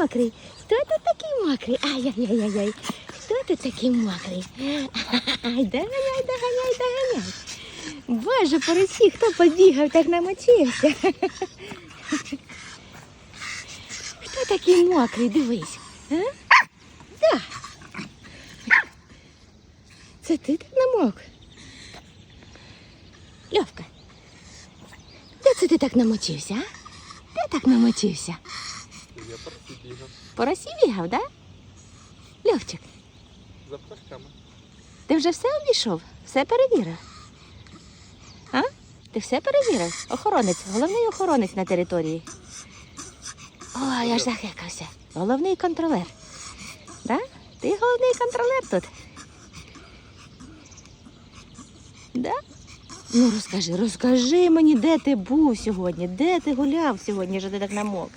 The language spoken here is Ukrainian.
мокрий? Хто тут такий мокрий? Ай-яй-яй-яй. Хто тут такий мокрий? Ай, доганяй, доганяй, доганяй. Боже, поросі, хто побігав, так намочився. Хто такий мокрий? Дивись. А? Да. Це ти так намок? Льовка, де це ти так намочився, а? Де так намочився? Я просто бігав По росі бігав, да? Льовчик, за пташками. ти вже все обійшов? Все перевірив? А? Ти все перевірив? Охоронець, головний охоронець на території. О, я ж захекався. Головний контролер. Да? Ти головний контролер тут. Да? Ну розкажи, розкажи мені, де ти був сьогодні, де ти гуляв сьогодні, що ти так намок.